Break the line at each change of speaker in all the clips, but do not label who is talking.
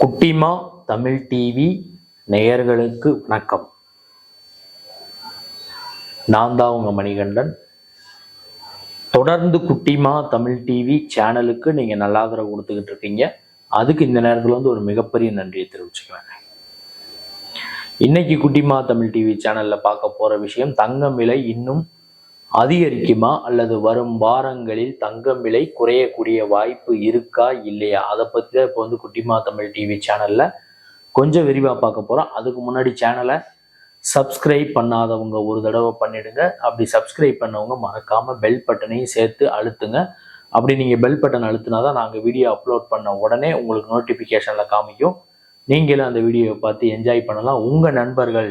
குட்டிமா தமிழ் டிவி நேயர்களுக்கு வணக்கம் நான் தான் உங்க மணிகண்டன் தொடர்ந்து குட்டிமா தமிழ் டிவி சேனலுக்கு நீங்க நல்ல ஆதரவு கொடுத்துக்கிட்டு இருக்கீங்க அதுக்கு இந்த நேரத்தில் வந்து ஒரு மிகப்பெரிய நன்றியை தெரிவிச்சுக்கிறேன் இன்னைக்கு குட்டிமா தமிழ் டிவி சேனல்ல பார்க்க போற விஷயம் தங்கம் விலை இன்னும் அதிகரிக்குமா அல்லது வரும் வாரங்களில் தங்கம் விலை குறையக்கூடிய வாய்ப்பு இருக்கா இல்லையா அதை பற்றி தான் இப்போ வந்து குட்டிமா தமிழ் டிவி சேனலில் கொஞ்சம் விரிவாக பார்க்க போகிறோம் அதுக்கு முன்னாடி சேனலை சப்ஸ்கிரைப் பண்ணாதவங்க ஒரு தடவை பண்ணிடுங்க அப்படி சப்ஸ்கிரைப் பண்ணவங்க மறக்காமல் பெல் பட்டனையும் சேர்த்து அழுத்துங்க அப்படி நீங்கள் பெல் பட்டன் அழுத்தினா தான் நாங்கள் வீடியோ அப்லோட் பண்ண உடனே உங்களுக்கு நோட்டிஃபிகேஷனில் காமிக்கும் நீங்களும் அந்த வீடியோவை பார்த்து என்ஜாய் பண்ணலாம் உங்கள் நண்பர்கள்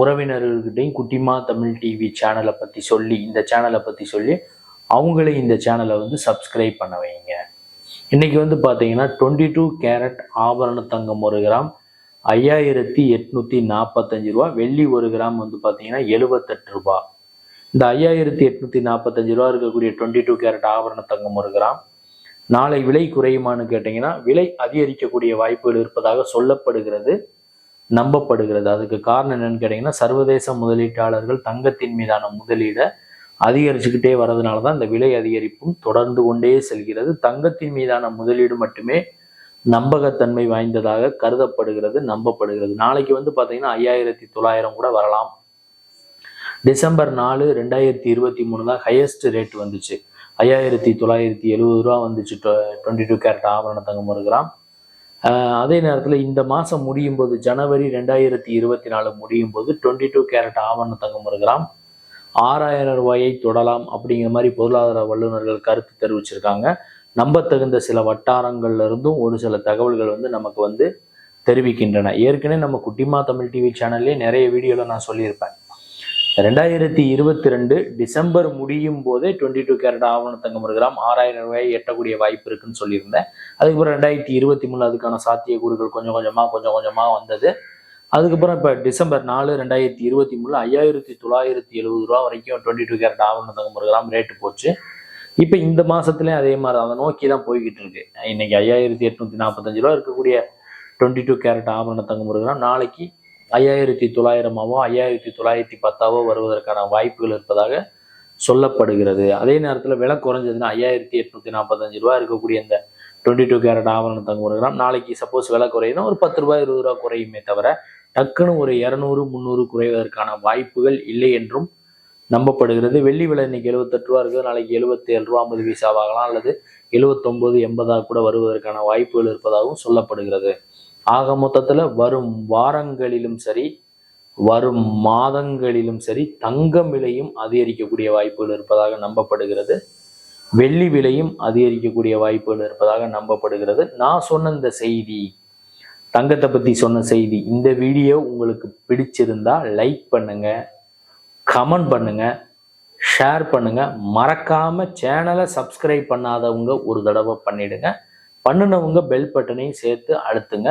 உறவினர்கள்கிட்டையும் குட்டிமா தமிழ் டிவி சேனலை பற்றி சொல்லி இந்த சேனலை பற்றி சொல்லி அவங்களே இந்த சேனலை வந்து சப்ஸ்கிரைப் பண்ண வைங்க இன்றைக்கி வந்து பார்த்தீங்கன்னா டுவெண்ட்டி டூ கேரட் ஆபரண தங்கம் ஒரு கிராம் ஐயாயிரத்தி எட்நூற்றி நாற்பத்தஞ்சு ரூபா வெள்ளி ஒரு கிராம் வந்து பார்த்தீங்கன்னா எழுபத்தெட்டு ரூபா இந்த ஐயாயிரத்தி எட்நூற்றி நாற்பத்தஞ்சு ரூபா இருக்கக்கூடிய டுவெண்ட்டி டூ கேரட் ஆபரண தங்கம் ஒரு கிராம் நாளை விலை குறையுமான்னு கேட்டிங்கன்னா விலை அதிகரிக்கக்கூடிய வாய்ப்புகள் இருப்பதாக சொல்லப்படுகிறது நம்பப்படுகிறது அதுக்கு காரணம் என்னன்னு கேட்டிங்கன்னா சர்வதேச முதலீட்டாளர்கள் தங்கத்தின் மீதான முதலீடை அதிகரிச்சுக்கிட்டே வரதுனால தான் இந்த விலை அதிகரிப்பும் தொடர்ந்து கொண்டே செல்கிறது தங்கத்தின் மீதான முதலீடு மட்டுமே நம்பகத்தன்மை வாய்ந்ததாக கருதப்படுகிறது நம்பப்படுகிறது நாளைக்கு வந்து பார்த்தீங்கன்னா ஐயாயிரத்தி தொள்ளாயிரம் கூட வரலாம் டிசம்பர் நாலு ரெண்டாயிரத்தி இருபத்தி மூணு தான் ஹையஸ்ட் ரேட் வந்துச்சு ஐயாயிரத்தி தொள்ளாயிரத்தி எழுபது ரூபா வந்துச்சு டுவெண்ட்டி டூ கேரட் ஆபரண தங்கம் ஒரு கிராம் அதே நேரத்தில் இந்த மாதம் முடியும் போது ஜனவரி ரெண்டாயிரத்தி இருபத்தி நாலு முடியும் போது டுவெண்ட்டி டூ கேரட் ஆவண தங்கம் ஒரு கிராம் ஆறாயிரம் ரூபாயை தொடலாம் அப்படிங்கிற மாதிரி பொருளாதார வல்லுநர்கள் கருத்து தெரிவிச்சிருக்காங்க நம்பத்தகுந்த சில வட்டாரங்கள்ல இருந்தும் ஒரு சில தகவல்கள் வந்து நமக்கு வந்து தெரிவிக்கின்றன ஏற்கனவே நம்ம குட்டிமா தமிழ் டிவி சேனல்லே நிறைய வீடியோவில் நான் சொல்லியிருப்பேன் ரெண்டாயிரத்தி இருபத்தி ரெண்டு டிசம்பர் முடியும் போதே டுவெண்ட்டி டூ கேரட் ஆவண தங்கம் ஒரு கிராம் ஆறாயிரம் ரூபாய் எட்டக்கூடிய வாய்ப்பு இருக்குன்னு சொல்லியிருந்தேன் அதுக்கப்புறம் ரெண்டாயிரத்தி இருபத்தி மூணு அதுக்கான சாத்திய கூறுகள் கொஞ்சம் கொஞ்சமாக கொஞ்சம் கொஞ்சமாக வந்தது அதுக்கப்புறம் இப்போ டிசம்பர் நாலு ரெண்டாயிரத்தி இருபத்தி மூணு ஐயாயிரத்தி தொள்ளாயிரத்தி எழுபது ரூபா வரைக்கும் டுவெண்ட்டி டூ கேரட் ஆவண தங்கம் ஒரு கிராம் ரேட்டு போச்சு இப்போ இந்த மாதத்துலேயும் அதே மாதிரி அதை நோக்கி தான் போய்கிட்டு இருக்கு இன்னைக்கு ஐயாயிரத்தி எட்நூத்தி நாற்பத்தஞ்சு ரூபா இருக்கக்கூடிய டுவெண்ட்டி டூ கேரட் ஆபரண தங்கம் ஒரு கிராம் நாளைக்கு ஐயாயிரத்தி தொள்ளாயிரமாவோ ஐயாயிரத்தி தொள்ளாயிரத்தி பத்தாவோ வருவதற்கான வாய்ப்புகள் இருப்பதாக சொல்லப்படுகிறது அதே நேரத்தில் விலை குறைஞ்சதுன்னா ஐயாயிரத்தி எட்நூற்றி நாற்பத்தஞ்சு ரூபா இருக்கக்கூடிய அந்த டுவெண்ட்டி டூ கேரட் ஆவரண தங்கம் ஒரு கிராம் நாளைக்கு சப்போஸ் விலை குறையுதுனா ஒரு பத்து ரூபாய் இருபது ரூபா குறையுமே தவிர டக்குன்னு ஒரு இரநூறு முந்நூறு குறைவதற்கான வாய்ப்புகள் இல்லை என்றும் நம்பப்படுகிறது வெள்ளி விலை இன்னைக்கு எழுபத்தெட்டு ரூபா இருக்குது நாளைக்கு எழுபத்தி ஏழு ரூபா ஐம்பது பைசாவாகலாம் அல்லது எழுபத்தொம்போது எண்பதாக கூட வருவதற்கான வாய்ப்புகள் இருப்பதாகவும் சொல்லப்படுகிறது ஆக மொத்தத்தில் வரும் வாரங்களிலும் சரி வரும் மாதங்களிலும் சரி தங்கம் விலையும் அதிகரிக்கக்கூடிய வாய்ப்புகள் இருப்பதாக நம்பப்படுகிறது வெள்ளி விலையும் அதிகரிக்கக்கூடிய வாய்ப்புகள் இருப்பதாக நம்பப்படுகிறது நான் சொன்ன இந்த செய்தி தங்கத்தை பற்றி சொன்ன செய்தி இந்த வீடியோ உங்களுக்கு பிடிச்சிருந்தா லைக் பண்ணுங்க கமெண்ட் பண்ணுங்க ஷேர் பண்ணுங்க மறக்காம சேனலை சப்ஸ்கிரைப் பண்ணாதவங்க ஒரு தடவை பண்ணிடுங்க பண்ணினவங்க பெல் பட்டனையும் சேர்த்து அழுத்துங்க